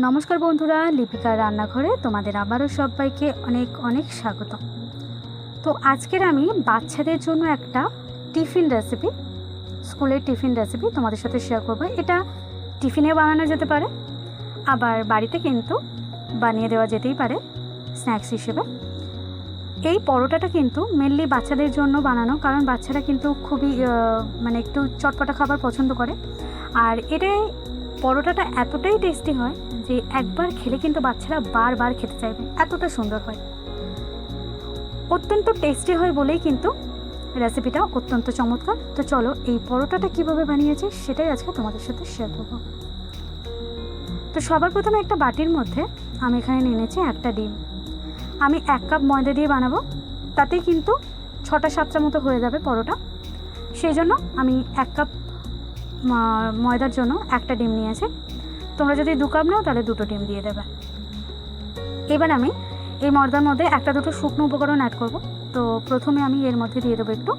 নমস্কার বন্ধুরা, লিপিকার রান্নাঘরে তোমাদের আবারও সবাইকে অনেক অনেক স্বাগত তো আজকের আমি বাচ্চাদের জন্য একটা টিফিন রেসিপি স্কুলের টিফিন রেসিপি তোমাদের সাথে শেয়ার করব। এটা টিফিনে বানানো যেতে পারে, আবার বাড়িতে কিন্তু বানিয়ে দেওয়া যেতেই পারে স্ন্যাক্স হিসেবে। এই পরোটাটা কিন্তু মেনলি বাচ্চাদের জন্য বানানো, কারণ বাচ্চারা কিন্তু খুবই মানে একটু চটপটা খাবার পছন্দ করে। আর এটাই পরোটাটা এতটাই টেস্টি হয় যে একবার খেলে কিন্তু বাচ্চারা বারবার খেতে চাইবে। এতটা সুন্দর হয়। অত্যন্ত টেস্টি হয় বলেই কিন্তু রেসিপিটা অত্যন্ত চমৎকার। তো চলো এই পরোটাটা কীভাবে বানিয়েছি সেটাই আজকে তোমাদের সাথে শেয়ার করব। তো সবার প্রথমে একটা বাটির মধ্যে আমি এখানে নিয়ে নিয়েছি একটা ডিম। আমি এক কাপ ময়দা দিয়ে বানাবো। তাতেই কিন্তু ছটা সাতটা মতো হয়ে যাবে পরোটা। সেই জন্য আমি এক কাপ ময়দার জন্য একটা ডিম নিয়েছি। তোমরা যদি দু কাপ নাও, তাহলে দুটো ডিম দিয়ে দেবে। এবার আমি এই ময়দার মধ্যে একটা দুটো শুকনো উপকরণ অ্যাড করব। তো প্রথমে আমি এর মধ্যে দিয়ে দেবো একটু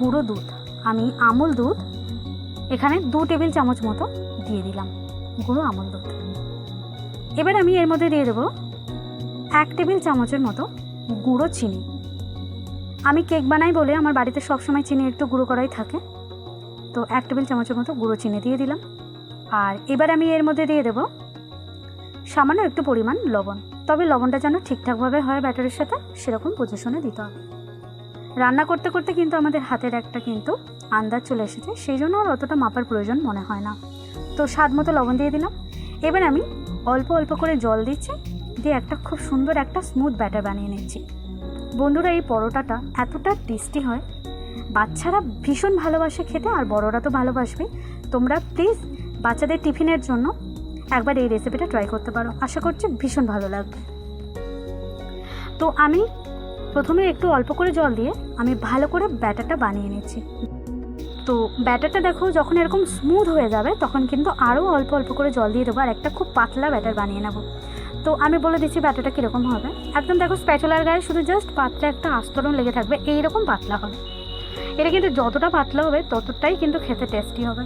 গুঁড়ো দুধ। আমি আমুল দুধ, এখানে দু টেবিল চামচ মতো দিয়ে দিলাম, গুঁড়ো আমুল দুধ। এবার আমি এর মধ্যে দিয়ে দেবো এক টেবিল চামচের মতো গুঁড়ো চিনি। আমি কেক বানাই বলে আমার বাড়িতে সবসময় চিনি একটু গুঁড়ো করাই থাকে। তো এক টেবিল চামচের মতো গুঁড়ো চিনি দিয়ে দিলাম। আর এবার আমি এর মধ্যে দিয়ে দেবো সামান্য একটু পরিমাণ লবণ। তবে লবণটা যেন ঠিকঠাকভাবে হয় ব্যাটারের সাথে, সেরকম পজিশনে দিতে হবে। রান্না করতে করতে কিন্তু আমাদের হাতের একটা কিন্তু আন্দাজ চলে এসেছে, সেই জন্য আর অতটা মাপার প্রয়োজন মনে হয় না। তো স্বাদ মতো লবণ দিয়ে দিলাম। এবার আমি অল্প অল্প করে জল দিচ্ছি, দিয়ে একটা খুব সুন্দর একটা স্মুথ ব্যাটার বানিয়ে নিচ্ছি। বন্ধুরা, এই পরোটাটা এতটা টেস্টি হয় বাচ্চারা ভীষণ ভালোবাসে খেতে আর বড়রা তো ভালোবাসবে। তোমরা প্লিজ বাচ্চাদের টিফিনের জন্য একবার এই রেসিপিটা ট্রাই করতে পারো। আশা করছি ভীষণ ভালো লাগবে। তো আমি প্রথমে একটু অল্প করে জল দিয়ে আমি ভালো করে ব্যাটারটা বানিয়ে নিচ্ছি। তো ব্যাটারটা দেখো যখন এরকম স্মুথ হয়ে যাবে তখন কিন্তু আরও অল্প অল্প করে জল দিয়ে দেবো আর একটা খুব পাতলা ব্যাটার বানিয়ে নেব। তো আমি বলে দিচ্ছি ব্যাটারটা কীরকম হবে। একদম দেখো স্প্যাচুলার গায়ে শুধু জাস্ট পাতলা একটা আস্তরণ লেগে থাকবে, এইরকম পাতলা হবে। এটা কিন্তু যতটা পাতলা হবে, ততটাই কিন্তু খেতে টেস্টি হবে।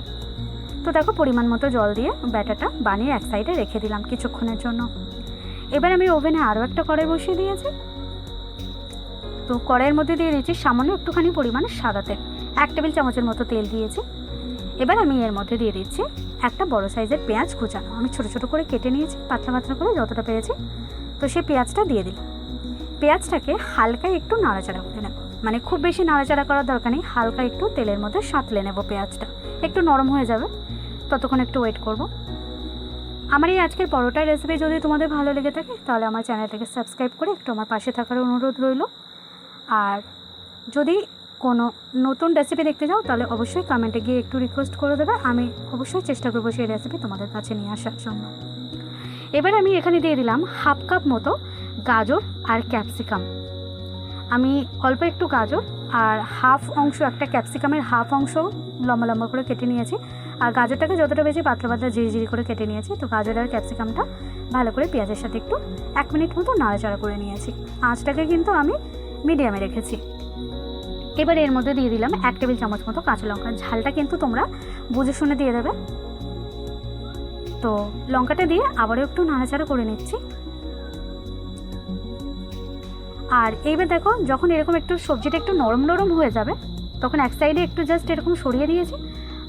তো দেখো, পরিমাণ মতো জল দিয়ে ব্যাটারটা বানিয়ে এক সাইডে রেখে দিলাম কিছুক্ষণের জন্য। এবার আমি ওভেনে আরও একটা কড়াই বসিয়ে দিয়েছি। তো কড়াইয়ের মধ্যে দিয়ে দিয়েছি সামান্য একটুখানি পরিমাণে সাদা তেল, এক টেবিল চামচের মতো তেল দিয়েছি। এবার আমি এর মধ্যে দিয়ে দিচ্ছি একটা বড় সাইজের পেঁয়াজ কুচানো। আমি ছোটো ছোটো করে কেটে নিয়েছি, পাতলা পাতলা করে যতটা পেয়েছি তো সেই পেঁয়াজটা দিয়ে দিলাম। পেঁয়াজটাকে হালকা একটু নাড়াচাড়া করে নেব। মানে খুব বেশি নাড়াচাড়া করার দরকার নেই, হালকা একটু তেলের মধ্যে সাঁতলে নেব পেঁয়াজটা। একটু নরম হয়ে যাবে, ততক্ষণ একটু ওয়েট করব। আমার এই আজকের পরোটার রেসিপি যদি তোমাদের ভালো লেগে থাকে, তাহলে আমার চ্যানেলটাকে সাবস্ক্রাইব করে একটু আমার পাশে থাকার অনুরোধ রইল। আর যদি কোনো নতুন রেসিপি দেখতে চাও, তাহলে অবশ্যই কমেন্টে গিয়ে একটু রিকোয়েস্ট করে দেবে। আমি অবশ্যই চেষ্টা করব সেই রেসিপি তোমাদের কাছে নিয়ে আসার জন্য। এবার আমি এখানে দিয়ে দিলাম হাফ কাপ মতো গাজর আর ক্যাপসিকাম আমি অল্প একটু গাজর আর হাফ অংশ, একটা ক্যাপসিকামের হাফ অংশ লম্বা লম্বা করে কেটে নিয়েছি। আর গাজরটাকে যতটা বেশি পাতলা পাতলা জিরি করে কেটে নিয়েছি, তো গাজর আর ক্যাপসিকামটা ভালো করে পেঁয়াজের সাথে একটু এক মিনিট মতো নাড়াচাড়া করে নিয়েছি। আঁচটাকে কিন্তু আমি মিডিয়ামে রেখেছি। এবার এর মধ্যে দিয়ে দিলাম এক টেবিল চামচ মতো কাঁচা লঙ্কা। ঝালটা কিন্তু তোমরা বুঝে শুনে দিয়ে দেবে। তো লঙ্কাটা দিয়ে আবারও একটু নাড়াচাড়া করে নিচ্ছি। আর এইবার দেখো, যখন এরকম একটু সবজিটা একটু নরম নরম হয়ে যাবে, তখন এক সাইডে একটু জাস্ট এরকম সরিয়ে দিয়েছি।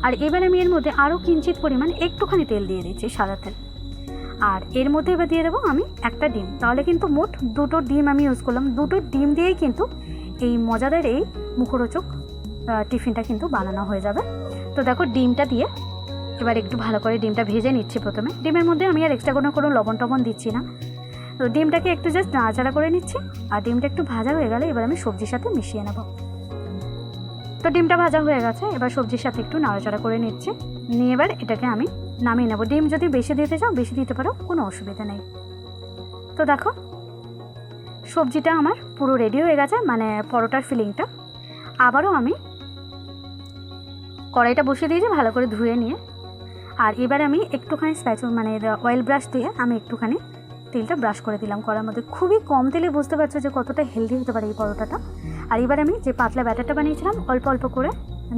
আর এবার আমি এর মধ্যে আরও কিঞ্চিত পরিমাণ একটুখানি তেল দিয়ে দিচ্ছি, সাদা তেল। আর এর মধ্যে এবার দিয়ে দেবো আমি একটা ডিম। তাহলে কিন্তু মোট দুটো ডিম আমি ইউজ করলাম। দুটো ডিম দিয়েই কিন্তু এই মজাদার এই মুখরোচক টিফিনটা কিন্তু বানানো হয়ে যাবে। তো দেখো, ডিমটা দিয়ে এবার একটু ভালো করে ডিমটা ভেজে নিচ্ছি প্রথমে। ডিমের মধ্যে আমি আর এক্সট্রা কোনো কোনো লবণ টবণ দিচ্ছি না। তো ডিমটাকে একটু জাস্ট নাড়াচাড়া করে নিচ্ছি, আর ডিমটা একটু ভাজা হয়ে গেলে এবার আমি সবজির সাথে মিশিয়ে নেব। তো ডিমটা ভাজা হয়ে গেছে, এবার সবজির সাথে একটু নাড়াচাড়া করে নিচ্ছি। নিয়ে এবার এটাকে আমি নামিয়ে নেব। ডিম যদি বেশি দিতে চাও, বেশি দিতে পারো, কোনো অসুবিধা নেই। তো দেখো, সবজিটা আমার পুরো রেডি হয়ে গেছে মানে পরোটার ফিলিংটা আবারও আমি কড়াইটা বসিয়ে দিয়েছি, ভালো করে ধুয়ে নিয়ে। আর এবার আমি একটুখানি স্প্যাচু মানে অয়েল ব্রাশ দিয়ে আমি একটুখানি তেলটা ব্রাশ করে দিলাম করার মধ্যে। খুবই কম তেলে বুঝতে পারছ যে কতটা হেলদি হতে পারে এই পরোটাটা। আর এবার আমি যে পাতলা ব্যাটারটা বানিয়েছিলাম, অল্প অল্প করে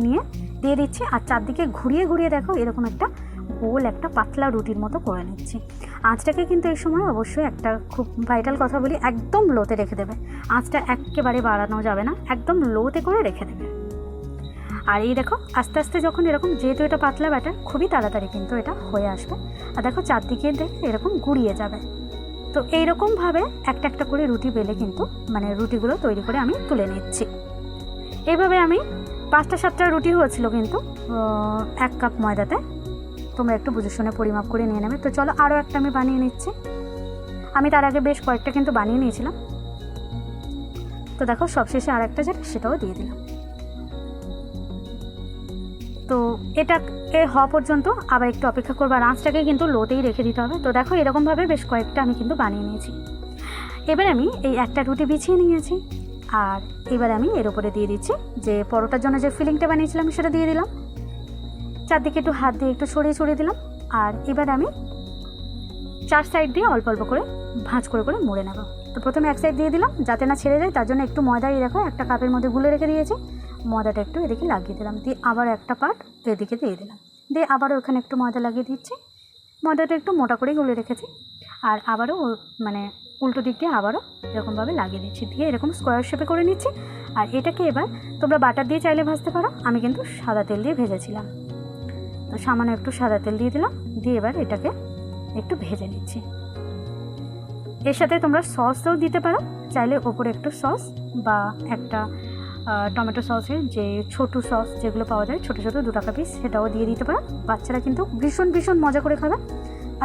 নিয়ে দিয়ে দিচ্ছি। আর চারদিকে ঘুরিয়ে ঘুরিয়ে দেখো, এরকম একটা গোল, একটা পাতলা রুটির মতো করে নিচ্ছি। আঁচটাকে কিন্তু এই সময় অবশ্যই একটা খুব ভাইটাল কথা বলি, একদম লোতে রেখে দেবে। আঁচটা একেবারে বাড়ানো যাবে না, একদম লোতে করে রেখে দেবে। আর এই দেখো, আস্তে আস্তে যখন এরকম যেহেতু এটা পাতলা ব্যাটার খুবই তাড়াতাড়ি কিন্তু এটা হয়ে আসবে। আর দেখো, চারদিকে দেখে এরকম গুড়িয়ে যাবে। তো এইরকমভাবে একটা একটা করে রুটি বেলে কিন্তু মানে রুটিগুলো তৈরি করে আমি তুলে নিচ্ছি। এইভাবে আমি পাঁচটা সাতটা রুটি হয়েছিল কিন্তু এক কাপ ময়দাতে। তোমরা একটু বুঝে শুনে পরিমাপ করে নিয়ে নেবে। তো চলো আরও একটা আমি বানিয়ে নিচ্ছি। আমি তার আগে বেশ কয়েকটা কিন্তু বানিয়ে নিয়েছিলাম। তো দেখো সবশেষে আর একটা যেটা, সেটাও দিয়ে দিলাম। তো এটা এ হওয়া পর্যন্ত আবার একটু অপেক্ষা করব। আর আঁচটাকে কিন্তু লোতেই রেখে দিতে হবে। তো দেখো এরকমভাবে বেশ কয়েকটা আমি কিন্তু বানিয়ে নিয়েছি। এবার আমি এই একটা রুটি বিছিয়ে নিয়েছি। আর এবার আমি এর উপরে দিয়ে দিচ্ছি যে পরোটার জন্য যে ফিলিংটা বানিয়েছিলাম সেটা দিয়ে দিলাম। চারদিকে একটু হাত দিয়ে একটু ছড়িয়ে ছড়িয়ে দিলাম। আর এবার আমি চার সাইড দিয়ে অল্প অল্প করে ভাঁজ করে করে মুড়ে নেব। তো প্রথমে এক সাইড দিয়ে দিলাম যাতে না ছেড়ে যায়। তার জন্য একটু ময়দা এই দেখো, একটা কাপের মধ্যে গুলে রেখে দিয়েছি। ময়দাটা একটু এদিকে লাগিয়ে দিলাম। দিয়ে আবার একটা পার্ট এদিকে দিয়ে দিলাম। দিয়ে আবারও ওখানে একটু ময়দা লাগিয়ে দিচ্ছি। ময়দাটা একটু মোটা করেই গুলে রেখেছি। আর আবারও মানে উল্টো দিক দিয়ে আবারও এরকমভাবে লাগিয়ে দিচ্ছি। দিয়ে এরকম স্কোয়ার শেপে করে নিচ্ছি। আর এটাকে এবার তোমরা বাটার দিয়ে চাইলে ভাজতে পারো। আমি কিন্তু সাদা তেল দিয়ে ভেজেছিলাম। তো সামান্য একটু সাদা তেল দিয়ে দিলাম। দিয়ে এবার এটাকে একটু ভেজে নিচ্ছি। এর সাথে তোমরা সসও দিতে পারো। চাইলে ওপরে একটু সস বা একটা টমেটো সসের যে ছোটো সস যেগুলো পাওয়া যায়, ছোটো ছোটো দু টাকা পিস সেটাও দিয়ে দিতে পারো। বাচ্চারা কিন্তু ভীষণ ভীষণ মজা করে খাবে।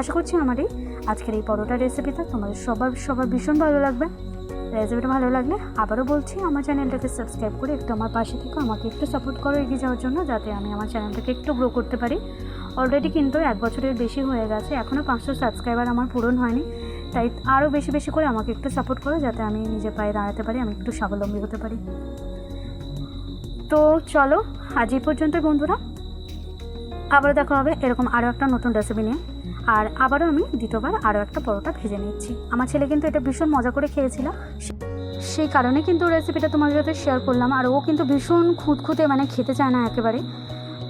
আশা করছি আমার এই আজকের এই পরোটা রেসিপিটা তোমাদের সবার সবার ভীষণ ভালো লাগবে। রেসিপিটা ভালো লাগলে আবারও বলছি, আমার চ্যানেলটাকে সাবস্ক্রাইব করে একটু আমার পাশে থেকে। আমাকে একটু সাপোর্ট করো এগিয়ে যাওয়ার জন্য, যাতে আমি আমার চ্যানেলটাকে একটু গ্রো করতে পারি। অলরেডি কিন্তু এক বছরের বেশি হয়ে গেছে এখনও পাঁচশো সাবস্ক্রাইবার আমার পূরণ হয়নি। তাই আরও বেশি বেশি করে আমাকে একটু সাপোর্ট করো, যাতে আমি নিজের পায়ে দাঁড়াতে পারি, আমি একটু স্বাবলম্বী হতে পারি। তো চলো, আজ এই পর্যন্ত বন্ধুরা। আবার দেখা হবে এরকম আরও একটা নতুন রেসিপি নিয়ে। আর আবারও আমি দ্বিতীয়বার আরও একটা পরোটা ভেজে নিচ্ছি। আমার ছেলে কিন্তু এটা ভীষণ মজা করে খেয়েছিল। সেই কারণে কিন্তু রেসিপিটা তোমাদের সাথে শেয়ার করলাম। আর ও কিন্তু ভীষণ খুঁতখুঁতে মানে খেতে চায় না একেবারে।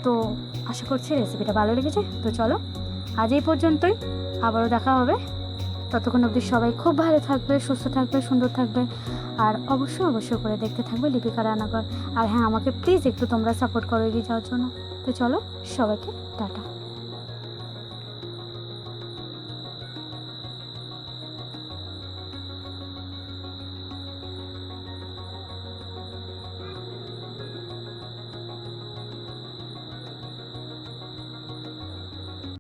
তো আশা করছি রেসিপিটা ভালো লেগেছে। তো চলো, আজ এই পর্যন্তই। আবারও দেখা হবে। ততক্ষণ অবধি সবাই খুব ভালো থাকবে, সুস্থ থাকবে, সুন্দর থাকবে। আর অবশ্যই অবশ্যই করে দেখতে থাকবে লিপিকা রান্নাঘর আর হ্যাঁ আমাকে প্লিজ একটু তোমরা সাপোর্ট করো এগিয়ে যাওয়ার জন্য। তো চলো, সবাইকে টাটা।